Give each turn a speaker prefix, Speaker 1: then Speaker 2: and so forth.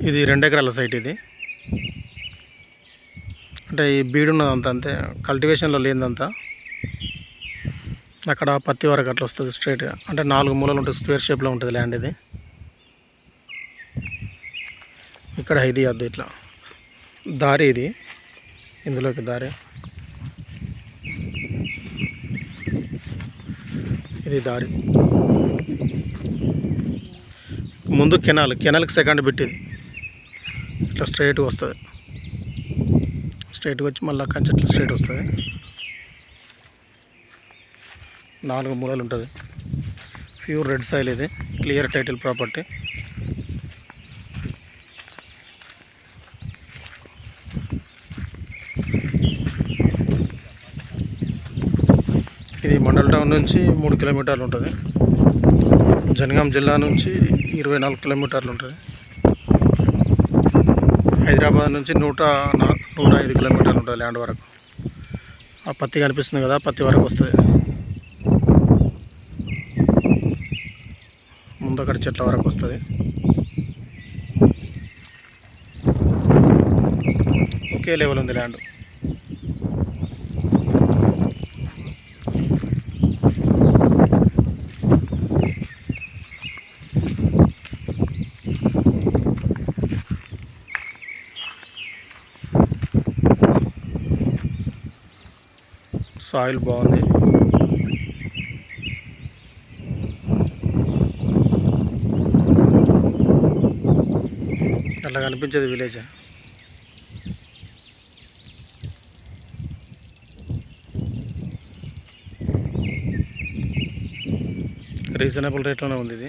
Speaker 1: ఇది రెండు ఎకరాల సైట్ ఇది. అంటే ఈ బీడు ఉన్నదంతా అంతే కల్టివేషన్లో లేనిదంతా. అక్కడ పత్తి వరకు అట్లా వస్తుంది స్ట్రైట్గా అంటే నాలుగు మూలలు ఉంటుంది స్క్వేర్ షేప్లో ఉంటుంది ల్యాండ్ ఇది. ఇక్కడ ఇది అద్దు ఇట్లా. దారి ఇది. ఇందులోకి దారి. ఇది దారి. ముందు కెనాల్ కెనాల్కి సెకండ్ పెట్టింది ఇట్లా స్ట్రైట్గా వస్తుంది. స్ట్రైట్గా వచ్చి మళ్ళీ కంచె ఇట్లా స్ట్రైట్ వస్తుంది. నాలుగు మూలలు ఉంటుంది. ప్యూర్ రెడ్ సాయిల్ ఇది. Clear title property. ఇది మండల్ టౌన్ నుంచి మూడు కిలోమీటర్లు ఉంటుంది. జనగాం జిల్లా నుంచి ఇరవై నాలుగు కిలోమీటర్లు ఉంటుంది. హైదరాబాద్ నుంచి నూట నూట ఐదు కిలోమీటర్లు ఉంటుంది ల్యాండ్ వరకు. ఆ పత్తి కనిపిస్తుంది కదా పత్తి వరకు వస్తుంది. ముందు అక్కడ చెట్ల వరకు వస్తుంది. ఒకే లెవెల్ ఉంది ల్యాండ్. సాయిల్ బాగుంది. అట్లా కనిపించేది విలేజ్. రీజనబుల్ రేట్లోనే ఉంది ఇది.